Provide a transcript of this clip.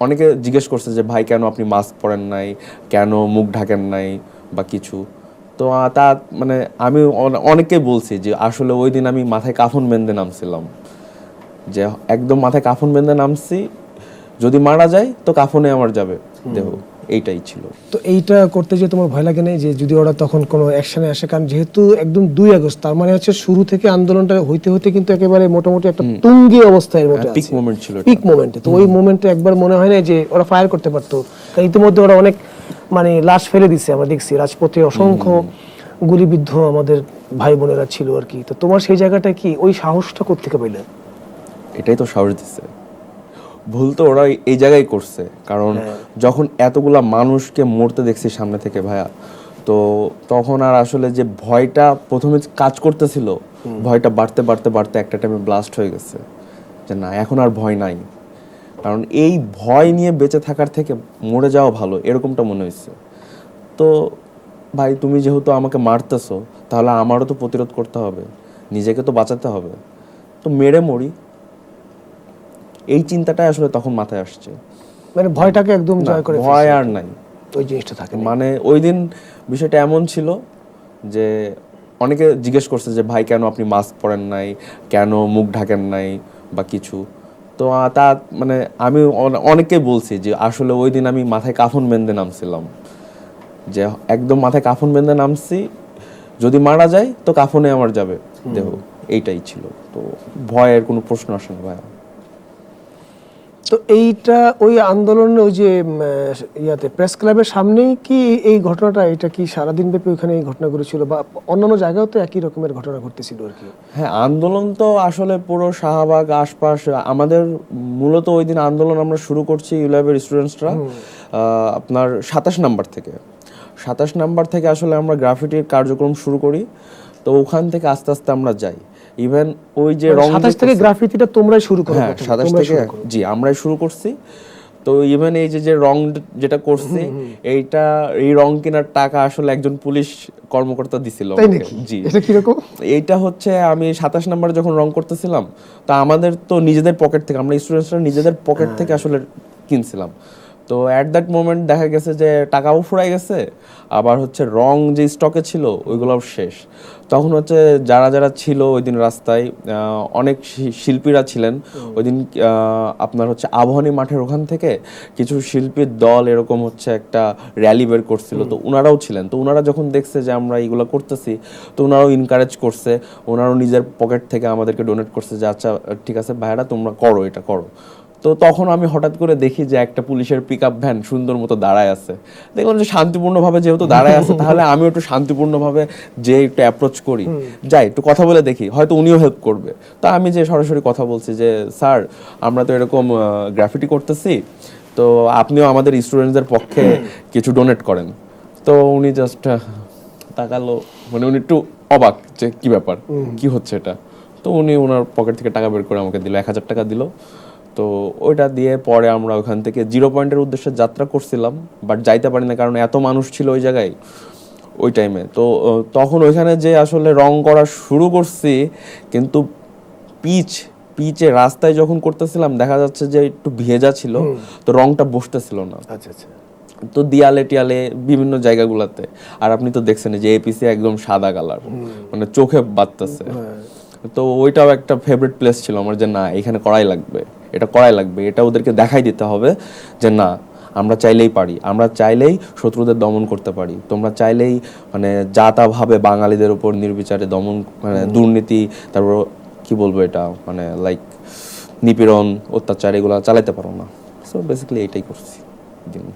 অনেকে জিজ্ঞেস করছে যে, ভাই, কেন আপনি মাস্ক পরেন নাই? কেন মুখ ঢাকেন নাই? বা কিছু। তো তা মানে আমি অনেকে বলছি যে, আসলে ওই দিন আমি মাথায় কাফন বেঁধে নামছিলাম। যে, একদম মাথায় কাফন বেঁধে নামছি, যদি মারা যায়, তো কাফনে আমার যাবে, দেহ। এইটাই ছিল। তো এইটা করতে যে তোমার ভয় লাগে না যে যদি ওরা তখন কোনো অ্যাকশনে আসে? কারণ যেহেতু একদম দুই আগস্ট তার মানে হচ্ছে শুরু থেকে আন্দোলনটা হইতে হইতে কিন্তু একেবারে মোটামুটি একটা তুঙ্গি অবস্থায় মধ্যে পিক মোমেন্ট ছিল পিক মোমেন্টে তো ওই মোমেন্টে একবার মনে হয় না যে ওরা ফায়ার করতে পারতো। ইতিমধ্যে ওরা অনেক মানে লাশ ফেলে দিছে আমরা দেখছি। রাজপথে অসংখ্য গুলিবিদ্ধ আমাদের ভাই বোনেরা ছিল আর কি। তো তোমার সেই জায়গাটা কি ওই সাহসটা কোথেকে পেলে এটাই তো সাহস দিচ্ছে ভুল তো ওরা এই জায়গায় করছে। কারণ যখন এতগুলা মানুষকে মরতে দেখছি সামনে থেকে ভাইয়া তো তখন আর আসলে যে ভয়টা প্রথমে কাজ করতেছিল ভয়টা বাড়তে বাড়তে বাড়তে একটা টাইমে ব্লাস্ট হয়ে গেছে। যে না এখন আর ভয় নাই। কারণ এই ভয় নিয়ে বেঁচে থাকার থেকে মরে যাওয়া ভালো এরকমটা মনে হয়েছে। তো ভাই তুমি যেহেতু আমাকে মারতেছো তাহলে আমারও তো প্রতিরোধ করতে হবে নিজেকে তো বাঁচাতে হবে। তো মেরে মরি এই চিন্তাটাই আসলে তখন মাথায় আসছে। মানে ভয়টাকে একদম জয় করে ভয় আর নাই। ওই জিনিসটা থাকে মানে ওই দিন বিষয়টা এমন ছিল যে অনেকে জিজ্ঞেস করছে যে ভাই কেন আপনি মাস্ক পরেন নাই? কেন মুখ ঢাকেন নাই? বা কিছু। তো তা মানে আমি অনে- অনেককে বলছি যে আসলে ওই দিন আমি মাথায় কাফন বেঁধে নামছিলাম। যে একদম মাথায় কাফন বেঁধে নামছি। যদি মারা যায় তো কাফনে আমার যাবে। দেহ এইটাই ছিল। তো ভয়ের কোনো প্রশ্ন আসে না ভাইয়া। তো এইটা ওই আন্দোলনে ওই যে ইয়াতে প্রেস ক্লাবের সামনেই কি এই ঘটনাটা এটা কি সারাদিন ব্যাপী ওখানে এই ঘটনা ঘটেছিল বা অন্যান্য জায়গাও তো একই রকমের ঘটনা ঘটতেছিল আর কি? হ্যাঁ আন্দোলন তো আসলে পুরো শাহবাগ আশপাশ আমাদের মূলত ওই দিন আন্দোলন আমরা শুরু করছি ইউলাইভের স্টুডেন্টসরা আপনার সাতাশ নাম্বার থেকে। সাতাশ নাম্বার থেকে আসলে আমরা গ্রাফিটির কার্যক্রম শুরু করি। তো ওখান থেকে আস্তে আস্তে আমরা যাই। ইভেন ওই যে রং সাতাশ থেকে গ্রাফিতিটা তোমরাই শুরু করো হ্যাঁ সাতাশ থেকে জি আমরাই শুরু করছি। তো ইভেন এই যে যে রং যেটা করছি এইটা এই রং কেনার টাকা আসলে একজন পুলিশ কর্মকর্তা দিছিল জি। এটা কীরকম? এইটা হচ্ছে আমি সাতাশ নাম্বারে যখন রং করতেছিলাম তা আমাদের তো নিজেদের পকেট থেকে আমরা স্টুডেন্টসরা নিজেদের পকেট থেকে আসলে কিনছিলাম। তো অ্যাট দ্যাট মোমেন্ট দেখা গেছে যে টাকাও ফুরাই গেছে আবার হচ্ছে রং যে স্টকে ছিল ওইগুলোও শেষ। তখন হচ্ছে যারা যারা ছিল ওই দিন রাস্তায় অনেক শিল্পীরা ছিলেন। ওই দিন আপনার হচ্ছে আবহানী মাঠের ওখান থেকে কিছু শিল্পীর দল এরকম হচ্ছে একটা র্যালি বের করছিল। তো ওনারাও ছিলেন। তো ওনারা যখন দেখছে যে আমরা এইগুলো করতেছি তো ওনারাও ইনকারেজ করছে। ওনারাও নিজের পকেট থেকে আমাদেরকে ডোনেট করছে যে আচ্ছা ঠিক আছে ভাইরা তোমরা করো এটা করো। তো তখন আমি হঠাৎ করে দেখি যে একটা পুলিশের পিক আপ ভ্যান সুন্দর মতো দাঁড়ায় আছে। দেখলাম যে শান্তিপূর্ণভাবে যেহেতু দাঁড়ায় আছে তাহলে আমিও একটু শান্তিপূর্ণভাবে যে একটু অ্যাপ্রোচ করি। যাই একটু কথা বলে দেখি হয়তো উনিও হেল্প করবে। তা আমি যে সরাসরি কথা বলছি যে স্যার আমরা তো এরকম গ্রাফিটি করতেছি তো আপনিও আমাদের স্টুডেন্টদের পক্ষে কিছু ডোনেট করেন। তো উনি জাস্ট তাকালো মানে উনি একটু অবাক যে কি ব্যাপার কি হচ্ছে এটা? তো উনি ওনার পকেট থেকে টাকা বের করে আমাকে দিল এক হাজার টাকা দিল। তো ওইটা দিয়ে পরে আমরা ওখান থেকে জিরো পয়েন্টের উদ্দেশ্যে যাত্রা করছিলাম বাট যাইতে পারি না কারণ এত মানুষ ছিল ওই জায়গায় ওই টাইমে তো তখন ওইখানে যে আসলে রং করা শুরু করছি কিন্তু পিচ পিচে রাস্তায় যখন করতেছিলাম দেখা যাচ্ছে যে একটু ভেজা ছিল তো রংটা বসতেছিল না। আচ্ছা আচ্ছা। তো দিয়ালে টিয়ালে বিভিন্ন জায়গাগুলোতে আর আপনি তো দেখছেন যে এপিসি একদম সাদা কালার মানে চোখে বাজতেছে তো ওইটাও একটা ফেভারিট প্লেস ছিল আমার যে না এখানে করাই লাগবে। এটা করাই লাগবে এটা ওদেরকে দেখাই দিতে হবে যে না আমরা চাইলেই পারি আমরা চাইলেই শত্রুদের দমন করতে পারি। তোমরা চাইলেই মানে যা তাভাবে বাঙালিদের উপর নির্বিচারে দমন মানে দুর্নীতি তারপর কি বলব এটা মানে লাইক নিপীড়ন অত্যাচার এগুলো চালাতে পারো না। সো বেসিক্যালি এটাই করছি দিন।